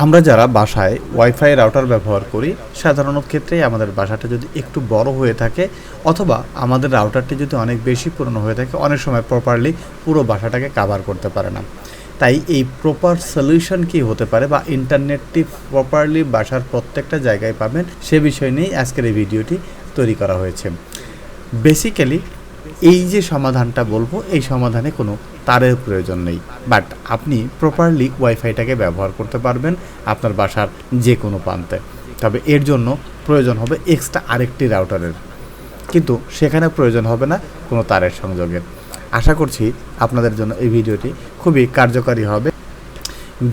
আমরা যারা বাসায় ওয়াইফাই রাউটার ব্যবহার করি, সাধারণত ক্ষেত্রে আমাদের বাসাটা যদি একটু বড় হয়ে থাকে, অথবা আমাদের রাউটারটি যদি অনেক বেশি পুরনো হয়ে থাকে, অনেক সময় প্রপারলি পুরো বাসাটাকে কাভার করতে পারে না। তাই এই প্রপার সলিউশন কি হতে পারে বা ইন্টারনেটটি প্রপারলি বাসার প্রত্যেকটা জায়গায় পাবেন, সে বিষয় নিয়েই আজকের এই ভিডিওটি তৈরি করা হয়েছে। বেসিক্যালি এই যে সমাধানটা বলব, এই সমাধানে কোনো তারের প্রয়োজন নেই। বাট আপনি প্রপারলি ওয়াইফাইটাকে ব্যবহার করতে পারবেন আপনার বাসার যে কোনো প্রান্তে। তবে এর জন্য প্রয়োজন হবে এক্সট্রা আরেকটি রাউটারের কিন্তু সেখানে প্রয়োজন হবে না কোনো তারের সংযোগের। আশা করছি আপনাদের জন্য এই ভিডিওটি খুবই কার্যকারী হবে।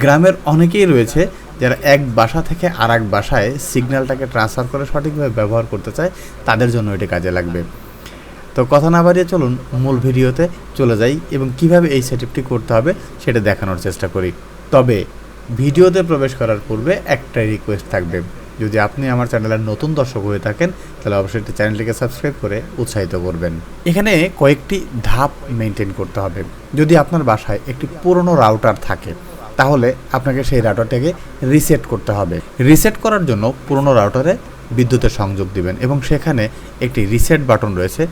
গ্রামের অনেকেই রয়েছে যারা এক বাসা থেকে আর এক বাসায় সিগন্যালটাকে ট্রান্সফার করে সঠিকভাবে ব্যবহার করতে চায়, তাদের জন্য এটি কাজে লাগবে। তো কথা না বাড়িয়ে চলুন মূল ভিডিওতে চলে যাই এবং কীভাবে এই সেটআপটি করতে হবে সেটা দেখানোর চেষ্টা করি। তবে ভিডিওতে প্রবেশ করার পূর্বে একটাই রিকোয়েস্ট থাকবে। যদি আপনি আমার চ্যানেলের নতুন দর্শক হয়ে থাকেন, তাহলে অবশ্যই একটি চ্যানেলটিকে সাবস্ক্রাইব করে উৎসাহিত করবেন। এখানে কয়েকটি ধাপ মেনটেন করতে হবে। যদি আপনার বাসায় একটি পুরনো রাউটার থাকে, তাহলে আপনাকে সেই রাউটারটাকে রিসেট করতে হবে। রিসেট করার জন্য পুরনো রাউটারে বিদ্যুতের সংযোগ দিবেন এবং সেখানে একটি রিসেট বাটন রয়েছে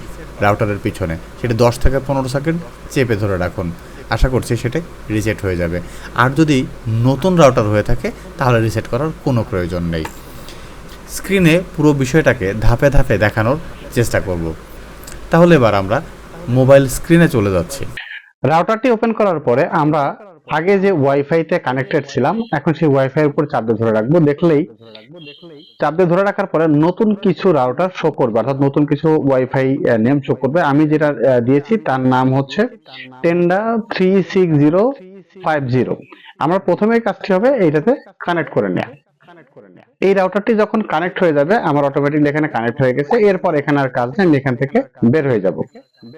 রাউটারের পিছনে। সেটা দশ থেকে পনেরো সেকেন্ড চেপে ধরে রাখুন। আশা করছি সেটা রিসেট হয়ে যাবে। আর যদি নতুন রাউটার হয়ে থাকে, তাহলে রিসেট করার কোনো প্রয়োজন নেই। স্ক্রিনে পুরো বিষয়টাকে ধাপে ধাপে দেখানোর চেষ্টা করব। তাহলে এবার আমরা মোবাইল স্ক্রিনে চলে যাচ্ছি। রাউটারটি ওপেন করার পরে আমরা আগে যে ওয়াইফাইতে কানেক্টেড ছিলাম এখন সেই ওয়াইফাই এর উপর চাপ দিয়ে ধরে রাখব দেখলেই চাপ দিয়ে ধরে রাখার পরে নতুন কিছু রাউটার শো করবে অর্থাৎ নতুন কিছু ওয়াইফাই নেম শো করবে। আমি যেটা দিয়েছি তার নাম হচ্ছে Tenda three six zero five zero আমার প্রথমেই কাজটি হবে এইটাতে কানেক্ট করে নেওয়া এই রাউটারটি যখন কানেক্ট হয়ে যাবে আমার অটোমেটিক এখানে কানেক্ট হয়ে গেছে। এরপর এখানে আর কাজ নেই আমি এখান থেকে বের হয়ে যাব।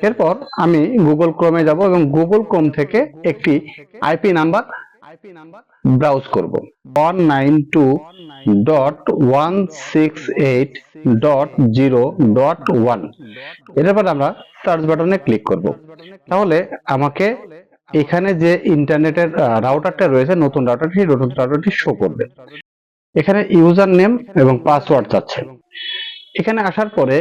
এরপর আমি গুগল ক্রোমে যাব এবং গুগল ক্রোম থেকে একটি আইপি নাম্বার নাম্বার ব্রাউজ করব। ওয়ান ওয়ান এরপর আমরা সার্চ বাটনে ক্লিক করব। তাহলে আমাকে এখানে যে ইন্টারনেটের রাউটারটা রয়েছে, নতুন রাউটারটি নতুন রাউটারটি শো করবে। এখানে ইউজার নেম এবং পাসওয়ার্ড চাচ্ছে এখানে আসার পরে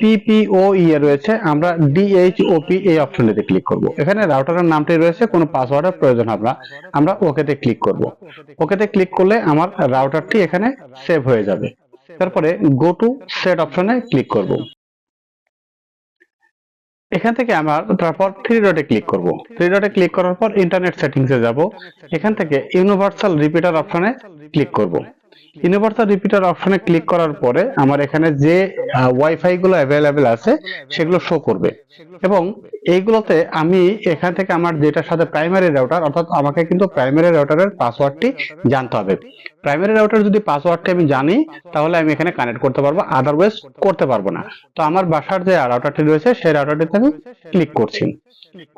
পিপিও ইয়ে রয়েছে আমরা ডিএইচওপি এই অপশনটিতে ক্লিক করব। এখানে রাউটারের নামটি রয়েছে কোনো পাসওয়ার্ডের প্রয়োজন হবে না। আমরা ওকেতে ক্লিক করব। ওকেতে ক্লিক করলে আমার রাউটারটি এখানে সেভ হয়ে যাবে। তারপরে গো টু সেট অপশনে ক্লিক করব। এখান থেকে আমার তারপর থ্রি ডটে ক্লিক করব। থ্রি ডটে ক্লিক করার পর ইন্টারনেট সেটিংসে যাব। এখান থেকে ইউনিভার্সাল রিপিটার অপশনে ক্লিক করব। ইউনিভার্সাল রিপিটার অপশনে ক্লিক করার পরে আমার এখানে যে ওয়াইফাই গুলো অ্যাভেলেবেল আছে, সেগুলো শো করবে। এবং এইগুলোতে আমি এখান থেকে আমার যেটার সাথে প্রাইমারি রাউটার অর্থাৎ আমাকে কিন্তু প্রাইমারি রাউটারের পাসওয়ার্ডটি জানতে হবে। প্রাইমারি রাউটার যদি পাসওয়ার্ডটি আমি জানি, তাহলে আমি এখানে কানেক্ট করতে পারব আদারওয়াইজ করতে পারব না। তো আমার বাসার যে রাউটারটি রয়েছে, সেই রাউটারটিতে আমি ক্লিক করছি।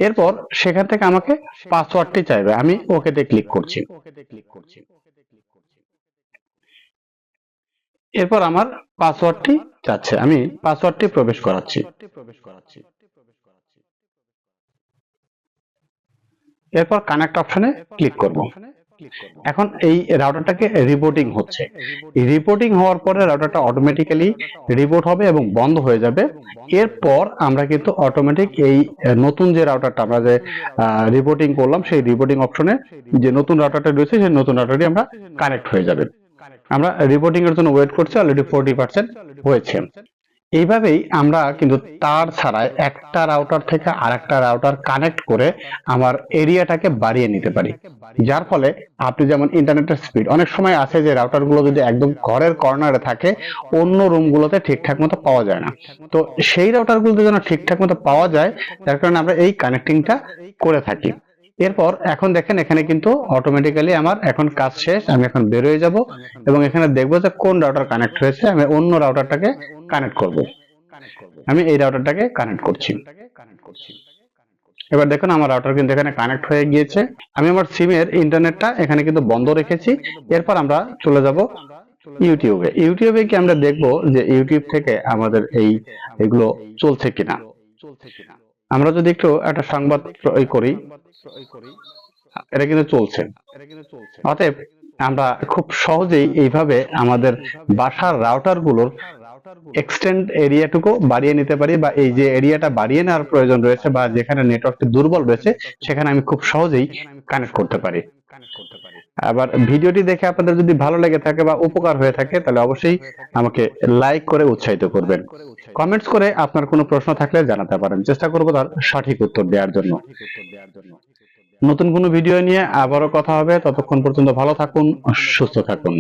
এরপর সেখান থেকে আমাকে পাসওয়ার্ডটি চাইবে, আমি ওকেতে ক্লিক করছি। এরপর আমার পাসওয়ার্ডটি চাচ্ছে আমি পাসওয়ার্ডটি প্রবেশ করাচ্ছি। এরপর কানেক্ট অপশনে ক্লিক করব। এখন এই রাউটারটাকে রিপোর্টিং হচ্ছে। রিপোর্টিং হওয়ার পরে রাউটারটা অটোমেটিক্যালি রিপোর্ট হবে এবং বন্ধ হয়ে যাবে। এরপর আমরা কিন্তু অটোমেটিক এই নতুন যে রাউটারটা আমরা যে রিপোর্টিং করলাম, সেই রিপোর্টিং অপশনে যে নতুন রাউটারটা রয়েছে, সেই নতুন রাউটারটি আমরা কানেক্ট হয়ে যাবে। আমরা রিপোর্টিং এর জন্য ওয়েট করছি অলরেডি ফোরটি পার্সেন্ট হয়েছে। এইভাবেই আমরা কিন্তু তার ছাড়াই একটা রাউটার থেকে আরেকটা রাউটার কানেক্ট করে আমার এরিয়াটাকে বাড়িয়ে নিতে পারি। যার ফলে আপনি যেমন ইন্টারনেটের স্পিড অনেক সময় আছে যে রাউটারগুলো যদি একদম ঘরের কর্নারে থাকে, অন্য রুমগুলোতে ঠিকঠাক মতো পাওয়া যায় না। তো সেই রাউটার গুলোতে যেন ঠিকঠাক মতো পাওয়া যায়, যার কারণে আমরা এই কানেক্টিংটা করে থাকি। এরপর এখন দেখেন এখানে কিন্তু অটোমেটিক্যালি আমার এখন কাজ শেষ, আমি এখন বের হয়ে যাব এবং এখানে দেখব যে কোন রাউটার কানেক্ট হয়েছে, আমি অন্য রাউটারটাকে কানেক্ট করব। আমি এই রাউটারটাকে কানেক্ট করছি। এবার দেখুন আমার রাউটার কিন্তু এখানে কানেক্ট হয়ে গিয়েছে। আমি আমার সিমের ইন্টারনেটটা এখানে কিন্তু বন্ধ রেখেছি। এরপর আমরা চলে যাব ইউটিউবে ইউটিউবে কি আমরা দেখব যে ইউটিউব থেকে আমাদের এই এগুলো চলছে কিনা চলছে কিনা? আমরা যদি একটু একটা সংবাদ করি, এটা কিন্তু চলছে। অতএব আমরা খুব সহজেই এইভাবে আমাদের বাসার রাউটারগুলোর এক্সটেন্ড এরিয়াটুকু বাড়িয়ে নিতে পারি বা এই যে এরিয়াটা বাড়িয়ে নেওয়ার প্রয়োজন রয়েছে বা যেখানে নেটওয়ার্কটি দুর্বল রয়েছে, সেখানে আমি খুব সহজেই কানেক্ট করতে পারি কানেক্ট করতে পারি। আবার ভিডিওটি দেখে আপনাদের যদি ভালো লেগে থাকে বা উপকার হয়ে থাকে তাহলে অবশ্যই আমাকে লাইক করে উৎসাহিত করবেন। কমেন্টস করে আপনার কোনো প্রশ্ন থাকলে জানাতে পারেন। চেষ্টা করব তার সঠিক উত্তর দেওয়ার জন্য। নতুন কোনো ভিডিও নিয়ে আবারও কথা হবে। ততক্ষণ পর্যন্ত ভালো থাকুন। সুস্থ থাকুন।